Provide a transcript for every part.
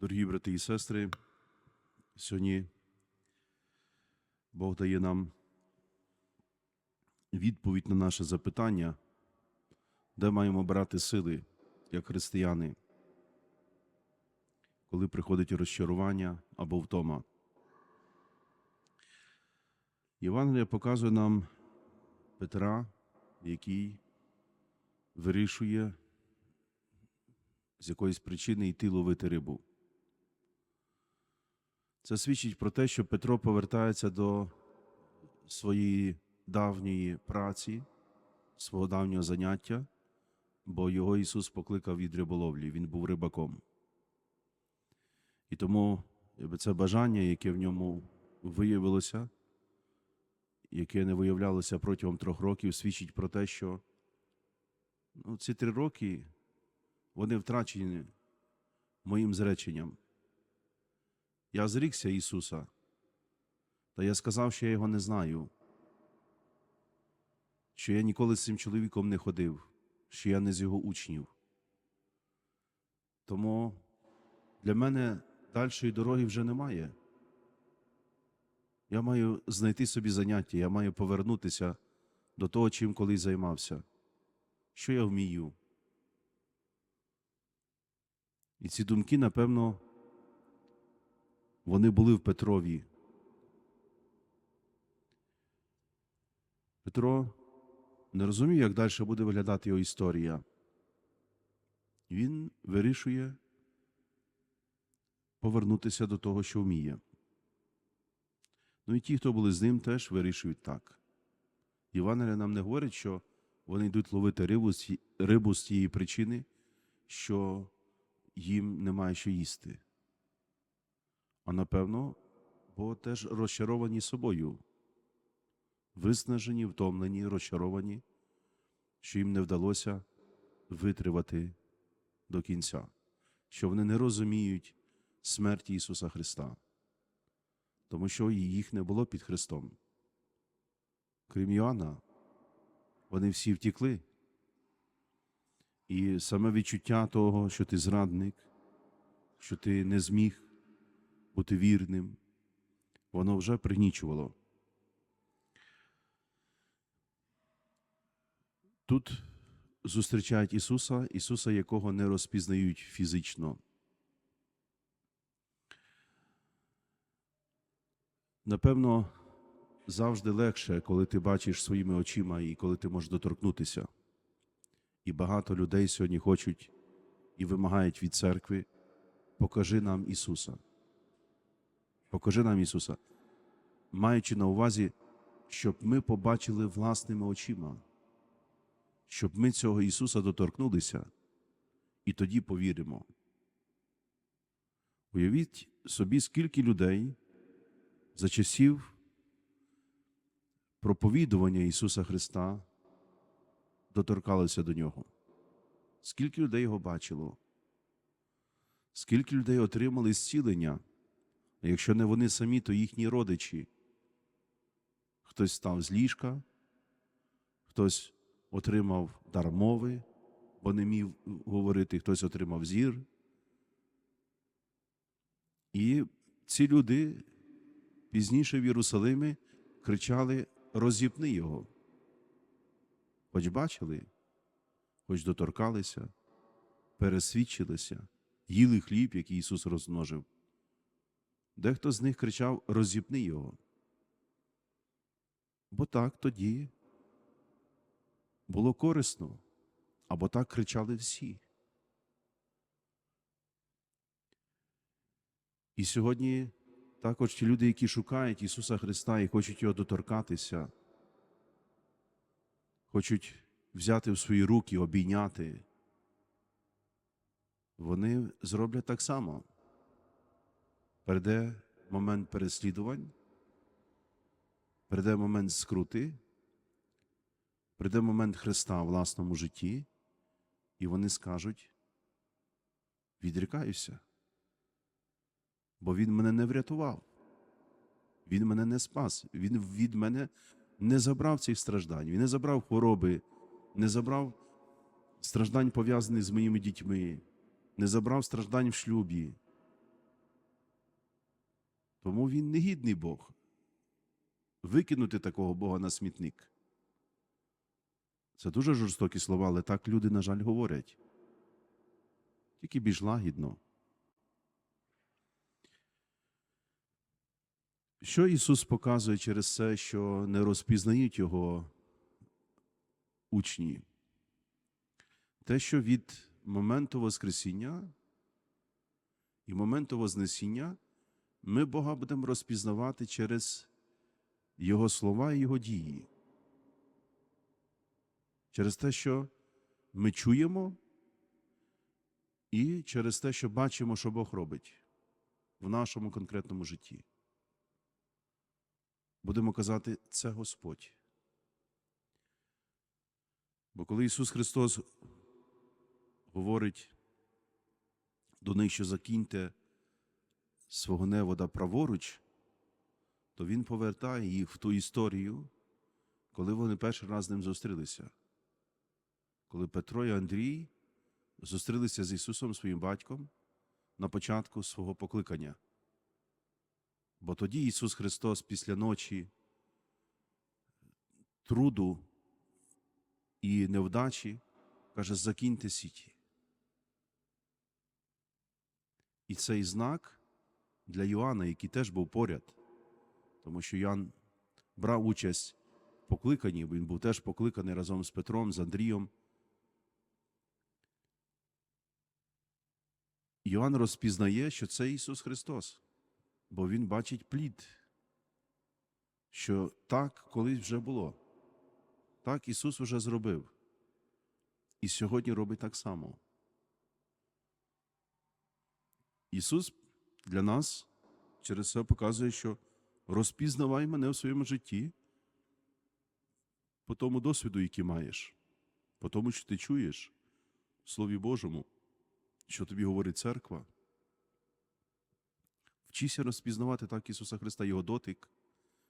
Дорогі брати і сестри, сьогодні Бог дає нам відповідь на наше запитання, де маємо брати сили як християни, коли приходить розчарування або втома. Євангелія показує нам Петра, який вирішує з якоїсь причини йти ловити рибу. Це свідчить про те, що Петро повертається до своєї давньої праці, свого давнього заняття, бо його Ісус покликав від риболовлі, Він був рибаком. І тому це бажання, яке в ньому виявилося, яке не виявлялося протягом трьох років, свідчить про те, що ну, ці три роки вони втрачені моїм зреченням. Я зрікся Ісуса, та я сказав, що я його не знаю, що я ніколи з цим чоловіком не ходив, що я не з його учнів. Тому для мене дальшої дороги вже немає. Я маю знайти собі заняття, я маю повернутися до того, чим колись займався, що я вмію. І ці думки, напевно, вони були в Петрові. Петро не розумів, як далі буде виглядати його історія. Він вирішує повернутися до того, що вміє. Ну і ті, хто були з ним, теж вирішують так. Євангелія нам не говорить, що вони йдуть ловити рибу рибу з тієї причини, що їм немає що їсти. А напевно, бо теж розчаровані собою, виснажені, втомлені, розчаровані, що їм не вдалося витривати до кінця, що вони не розуміють смерті Ісуса Христа, тому що їх не було під Христом. Крім Йоанна, вони всі втікли. І саме відчуття того, що ти зрадник, що ти не зміг бути вірним, воно вже пригнічувало. Тут зустрічають Ісуса, Ісуса, якого не розпізнають фізично. Напевно, завжди легше, коли ти бачиш своїми очима і коли ти можеш доторкнутися. І багато людей сьогодні хочуть і вимагають від церкви, покажи нам Ісуса. Покажи нам Ісуса, маючи на увазі, щоб ми побачили власними очима, щоб ми цього Ісуса доторкнулися і тоді повіримо. Уявіть собі, скільки людей за часів проповідування Ісуса Христа доторкалися до Нього. Скільки людей його бачило? Скільки людей отримали зцілення? Якщо не вони самі, то їхні родичі. Хтось став з ліжка, хтось отримав дар мови, бо не міг говорити, хтось отримав зір. І ці люди пізніше в Єрусалимі кричали: розіпни його. Хоч бачили, хоч доторкалися, пересвідчилися, їли хліб, який Ісус розмножив. Дехто з них кричав розіпни його. Бо так тоді було корисно, або так кричали всі. І сьогодні також ті люди, які шукають Ісуса Христа і хочуть Його доторкатися, хочуть взяти в свої руки, обійняти, вони зроблять так само. Прийде момент переслідувань, прийде момент скрути, прийде момент Христа в власному житті, і вони скажуть: відрікаюся, бо Він мене не врятував, Він мене не спас, Він від мене не забрав цих страждань, Він не забрав хвороби, не забрав страждань, пов'язаних з моїми дітьми, не забрав страждань в шлюбі. Тому він не гідний Бог. Викинути такого Бога на смітник. Це дуже жорстокі слова, але так люди, на жаль, говорять. Тільки більш лагідно. Що Ісус показує через це, що не розпізнають Його учні? Те, що від моменту Воскресіння і моменту Вознесіння ми Бога будемо розпізнавати через Його слова і Його дії. Через те, що ми чуємо, і через те, що бачимо, що Бог робить в нашому конкретному житті. Будемо казати, це Господь. Бо коли Ісус Христос говорить до них, що закиньте свого невода праворуч, то Він повертає їх в ту історію, коли вони перший раз з ним зустрілися. Коли Петро і Андрій зустрілися з Ісусом своїм батьком на початку свого покликання. Бо тоді Ісус Христос після ночі труду і невдачі каже, закиньте сіті. І цей знак для Йоанна, який теж був поряд, тому що Йоанн брав участь в покликанні, бо він був теж покликаний разом з Петром, з Андрієм. Йоанн розпізнає, що це Ісус Христос, бо Він бачить плід, що так колись вже було. Так Ісус вже зробив. І сьогодні робить так само. Ісус для нас через це показує, що розпізнавай мене в своєму житті по тому досвіду, який маєш, по тому, що ти чуєш в Слові Божому, що тобі говорить церква. Вчися розпізнавати так Ісуса Христа, Його дотик,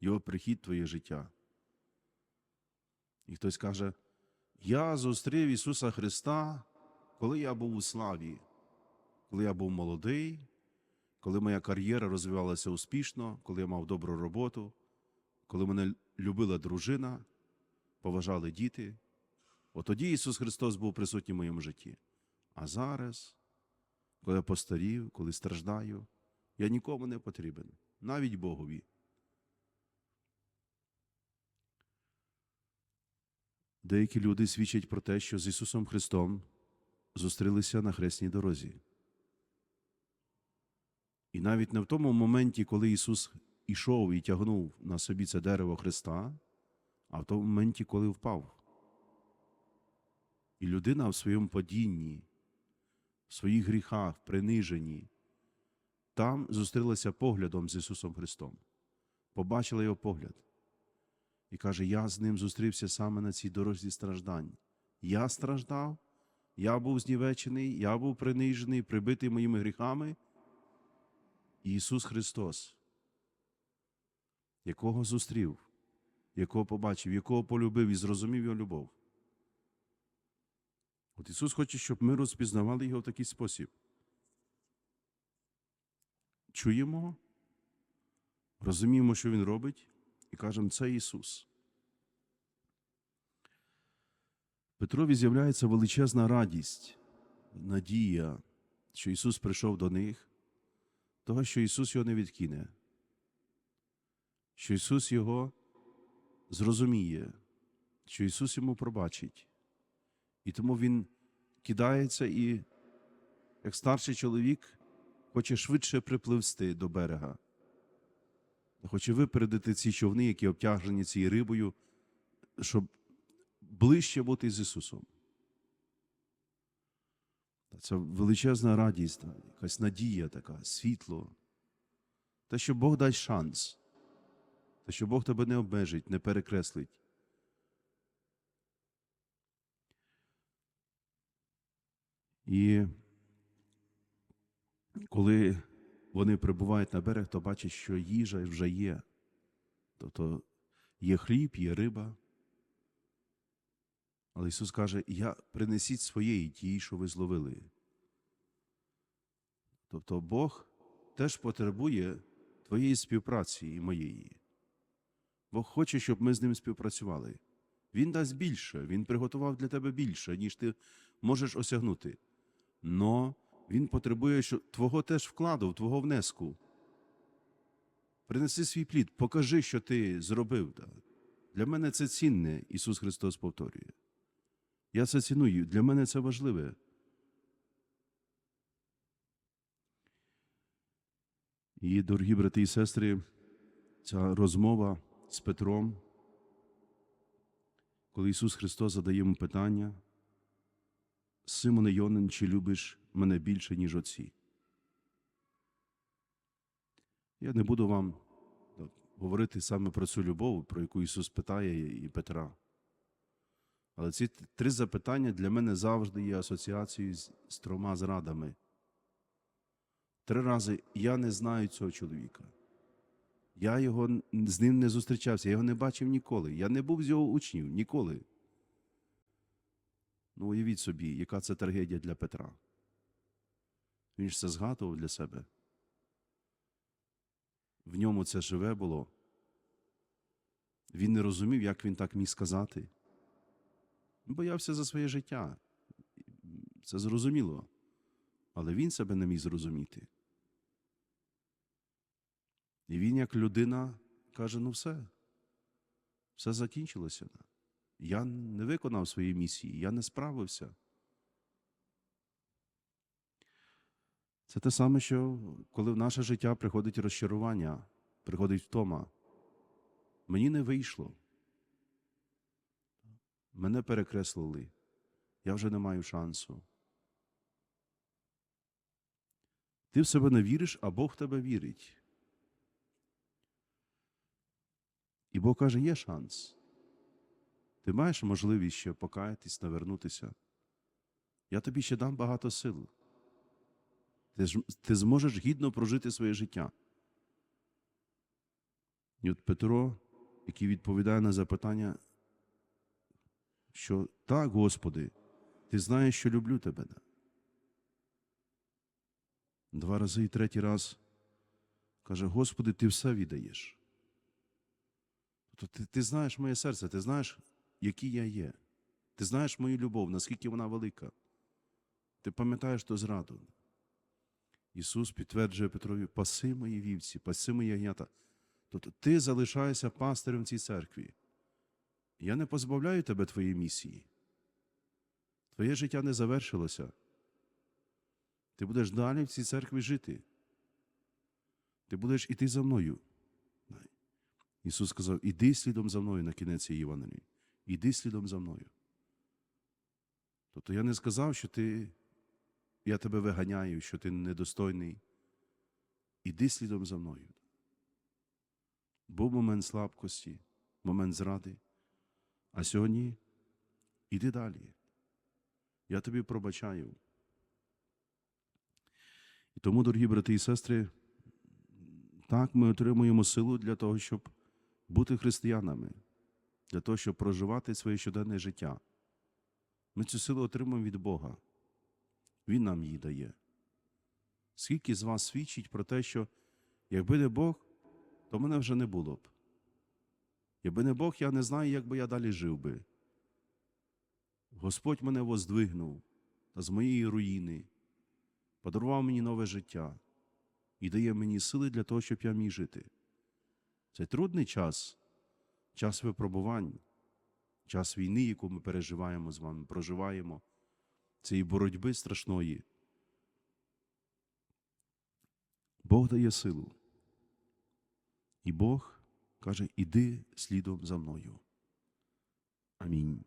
Його прихід твоє життя. І хтось каже, я зустрів Ісуса Христа, коли я був у славі, коли я був молодий, коли моя кар'єра розвивалася успішно, коли я мав добру роботу, коли мене любила дружина, поважали діти. От тоді Ісус Христос був присутній в моєму житті. А зараз, коли я постарів, коли страждаю, я нікому не потрібен, навіть Богові. Деякі люди свідчать про те, що з Ісусом Христом зустрілися на хресній дорозі. І навіть не в тому моменті, коли Ісус ішов і тягнув на собі це дерево Христа, а в тому моменті, коли впав. І людина в своєму падінні, в своїх гріхах, приниженні, там зустрілася поглядом з Ісусом Христом, побачила його погляд і каже: Я з ним зустрівся саме на цій дорозі страждань. Я страждав, я був знівечений, я був принижений, прибитий моїми гріхами. Ісус Христос, якого зустрів, якого побачив, якого полюбив і зрозумів його любов. От Ісус хоче, щоб ми розпізнавали Його в такий спосіб. Чуємо, розуміємо, що Він робить, і кажемо, це Ісус. Петрові з'являється величезна радість, надія, що Ісус прийшов до них, того, що Ісус його не відкине, що Ісус його зрозуміє, що Ісус йому пробачить. І тому Він кидається і, як старший чоловік, хоче швидше припливсти до берега. Хоче випередити ці човни, які обтяжені цією рибою, щоб ближче бути з Ісусом. Це величезна радість, якась надія така, світло. Те, що Бог дасть шанс, те, що Бог тебе не обмежить, не перекреслить. І коли вони прибувають на берег, то бачать, що їжа вже є. Тобто є хліб, є риба. Але Ісус каже, я принесіть своєї тієї, що ви зловили. Тобто Бог теж потребує твоєї співпраці і моєї. Бог хоче, щоб ми з ним співпрацювали. Він дасть більше, Він приготував для тебе більше, ніж ти можеш осягнути. Но Він потребує що, твого теж вкладу, твого внеску. Принеси свій плід, покажи, що ти зробив. Для мене це цінне, Ісус Христос повторює. Я це ціную, для мене це важливе. І, дорогі брати і сестри, ця розмова з Петром, коли Ісус Христос задає йому питання, Симоне Йонин, чи любиш мене більше, ніж отці? Я не буду вам говорити саме про цю любов, про яку Ісус питає і Петра. Але ці три запитання для мене завжди є асоціацією з, з трьома зрадами. Три рази я не знаю цього чоловіка. Я його з ним не зустрічався, я його не бачив ніколи. Я не був з його учнів ніколи. Ну, уявіть собі, яка це трагедія для Петра. Він ж це згадував для себе. В ньому це живе було. Він не розумів, як він так міг сказати. Боявся за своє життя. Це зрозуміло. Але він себе не міг зрозуміти. І він, як людина, каже: ну все, все закінчилося. Я не виконав свої місії, я не справився. Це те саме, що коли в наше життя приходить розчарування, приходить втома. Мені не вийшло. Мене перекреслили. Я вже не маю шансу. Ти в себе не віриш, а Бог в тебе вірить. І Бог каже, є шанс. Ти маєш можливість ще покаятись, навернутися. Я тобі ще дам багато сил. Ти, ти зможеш гідно прожити своє життя. І от Петро, який відповідає на запитання, що так, Господи, ти знаєш, що люблю тебе. Два рази і третій раз каже: Господи, ти все віддаєш. Тобто ти, ти знаєш моє серце, ти знаєш, який я є. Ти знаєш мою любов, наскільки вона велика. Ти пам'ятаєш ту зраду. Ісус підтверджує Петрові, паси мої вівці, паси мої ягнята. Тобто ти залишаєшся пастирем в цій церкві. Я не позбавляю тебе твоєї місії. Твоє життя не завершилося. Ти будеш далі в цій церкві жити. Ти будеш іти за мною. Ісус сказав: іди слідом за мною на кінець цієї Євангелії. Іди слідом за мною. Тобто я не сказав, що ти, я тебе виганяю, що ти недостойний. Іди слідом за мною. Був момент слабкості, момент зради. А сьогодні іди далі. Я тобі пробачаю. І тому, дорогі брати і сестри, так ми отримуємо силу для того, щоб бути християнами, для того, щоб проживати своє щоденне життя. Ми цю силу отримуємо від Бога. Він нам її дає. Скільки з вас свідчить про те, що якби не Бог, то мене вже не було б. Якби не Бог, я не знаю, як би я далі жив би. Господь мене воздвигнув та з моєї руїни, подарував мені нове життя і дає мені сили для того, щоб я міг жити. Це трудний час, час випробувань, час війни, яку ми переживаємо з вами, проживаємо, цієї боротьби страшної. Бог дає силу. І Бог каже: іди слідом за мною. Амінь.